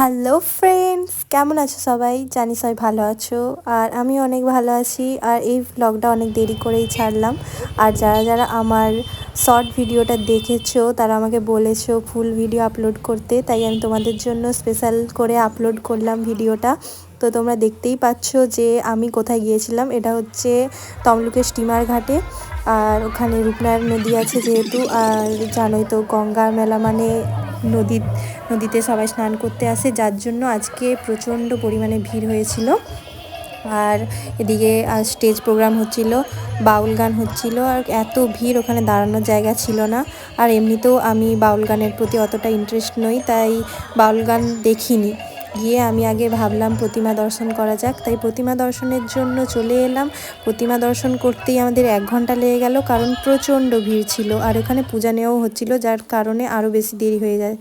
Hello friends কেমন আছো সবাই? জানি সবাই ভালো আছো। আর আমি অনেক ভালো আছি। আর এই ব্লগটা অনেক দেরি করেই ছাড়লাম। আর যারা যারা আমার শর্ট ভিডিওটা দেখেছ, তারা আমাকে বলেছ ফুল ভিডিও আপলোড করতে। তাই আমি তোমাদের জন্য স্পেশাল করে আপলোড করলাম ভিডিওটা তো তোমরা দেখতেই পাচ্ছ যে আমি কোথায় গিয়েছিলাম। এটা হচ্ছে তমলুকের স্টিমার ঘাটে। আর ওখানে রূপনারায়ণ নদী আছে যেহেতু। আর জানোই তো গঙ্গার মেলা মানে নদী, নদীতে সবাই স্নান করতে আসে, যার জন্য আজকে প্রচণ্ড পরিমাণে ভিড় হয়েছিল। আর এদিকে স্টেজ প্রোগ্রাম হচ্ছিল, বাউল গান হচ্ছিল, আর এত ভিড় ওখানে দাঁড়ানোর জায়গা ছিল না। আর এমনিতেও আমি বাউল গানের প্রতি অতটা ইন্টারেস্ট নই, তাই বাউল গান দেখিনি। গিয়ে আমি আগে ভাবলাম প্রতিমা দর্শন করা যাক। তাই প্রতিমা দর্শনের জন্য চলে এলাম। প্রতিমা দর্শন করতেই আমাদের এক ঘণ্টা লেগে গেল, কারণ প্রচণ্ড ভিড় ছিল। আর ওখানে পূজা নেওয়াও হচ্ছিল, যার কারণে আরও বেশি দেরি হয়ে যায়।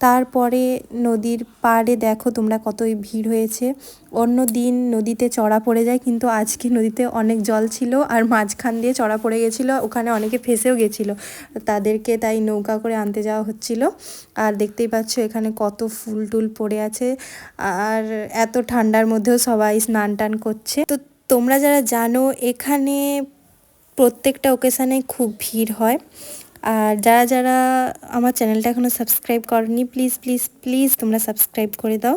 তারপরে নদীর পাড়ে দেখো তোমরা কতই ভিড় হয়েছে। অন্য দিন নদীতে চড়া পড়ে যায়, কিন্তু আজকে নদীতে অনেক জল ছিল আর মাঝখান দিয়ে চড়া পড়ে গেছিল, ওখানে অনেকে ফেসেও গেছিল। তাদেরকে তাই নৌকা করে আনতে যাওয়া হচ্ছিল। আর দেখতেই পাচ্ছ এখানে কত ফুল টুল পড়ে আছে। আর এত ঠান্ডার মধ্যেও সবাই স্নান টান করছে। তো তোমরা যারা জানো, এখানে প্রত্যেকটা ওকেশানে খুব ভিড় হয়। আর যারা যারা আমার চ্যানেলটা এখনও সাবস্ক্রাইব করনি প্লিজ প্লিজ প্লিজ তোমরা সাবস্ক্রাইব করে দাও।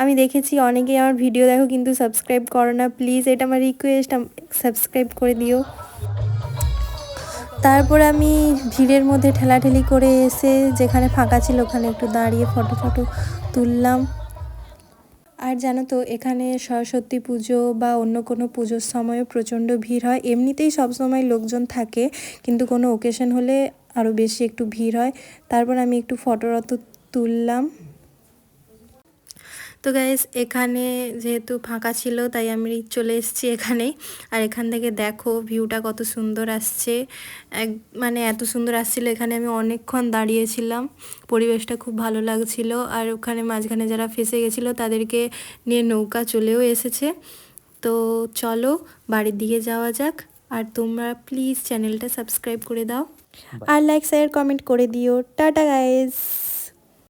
আমি দেখেছি অনেকেই আমার ভিডিও দেখো কিন্তু সাবস্ক্রাইব করো না প্লিজ এটা আমার রিকোয়েস্ট সাবস্ক্রাইব করে দিও। তারপর আমি ভিড়ের মধ্যে ঠেলাঠেলি করে এসে যেখানে ফাঁকা ছিল ওখানে একটু দাঁড়িয়ে ফটো ফটো তুললাম। আর জানো তো, এখানে সরস্বতী পুজো বা অন্য কোনো পুজোর সময়ও প্রচণ্ড ভিড় হয়। এমনিতেই সব সময় লোকজন থাকে, কিন্তু কোনো ওকেশন হলে আরও বেশি একটু ভিড় হয়। তারপর আমি একটু ফটোরত তুললাম। তো গাইজ এখানে যেহেতু ফাঁকা ছিল তাই আমি চলে এসেছি এখানে। আর এখান থেকে দেখো ভিউটা কত সুন্দর আসছে। এক মানে এত সুন্দর আসছিল এখানে আমি অনেকক্ষণ দাঁড়িয়েছিলাম। পরিবেশটা খুব ভালো লাগছিল। আর ওখানে মাঝখানে যারা ফেসে গেছিল তাদেরকে নিয়ে নৌকা চলেও এসেছে। তো চলো বাড়ির দিকে যাওয়া যাক। আর তোমরা প্লিজ চ্যানেলটা সাবস্ক্রাইব করে দাও। আর লাইক শেয়ার কমেন্ট করে দিও। Tata guys